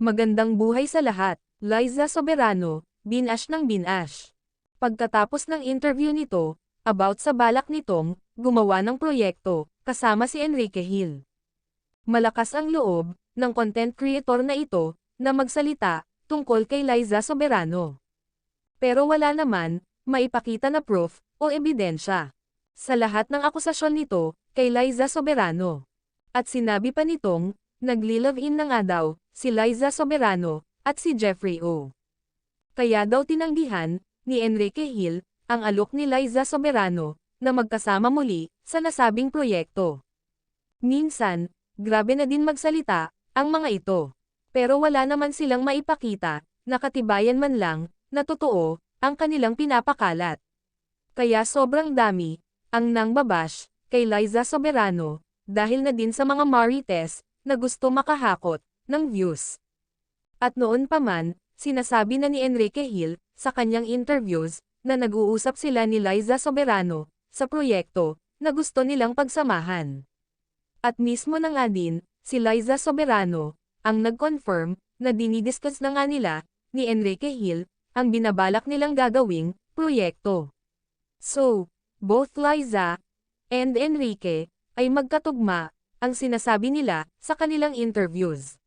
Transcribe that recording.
Magandang buhay sa lahat, Liza Soberano, binash ng binash. Pagkatapos ng interview nito, about sa balak nitong, gumawa ng proyekto, kasama si Enrique Hill. Malakas ang loob, ng content creator na ito, na magsalita, tungkol kay Liza Soberano. Pero wala naman, maipakita na proof, o ebidensya. Sa lahat ng akusasyon nito, kay Liza Soberano. At sinabi pa nitong, nagli-love-in na nga daw, si Liza Soberano, at si Jeffrey O. Kaya daw tinanggihan, ni Enrique Hill, ang alok ni Liza Soberano, na magkasama muli, sa nasabing proyekto. Minsan, grabe na din magsalita, ang mga ito. Pero wala naman silang maipakita, nakatibayan man lang, na totoo, ang kanilang pinapakalat. Kaya sobrang dami, ang nang babash, kay Liza Soberano, dahil na din sa mga marites, na gusto makahakot, ng views. At noon pa man, sinasabi na ni Enrique Hill, sa kanyang interviews, na nag-uusap sila ni Liza Soberano, sa proyekto, na gusto nilang pagsamahan. At mismo na nga si Liza Soberano, ang nag-confirm, na dinidiscuss na nga nila, ni Enrique Hill, ang binabalak nilang gagawing, proyekto. So, both Liza, and Enrique, ay magkatugma, ang sinasabi nila, sa kanilang interviews.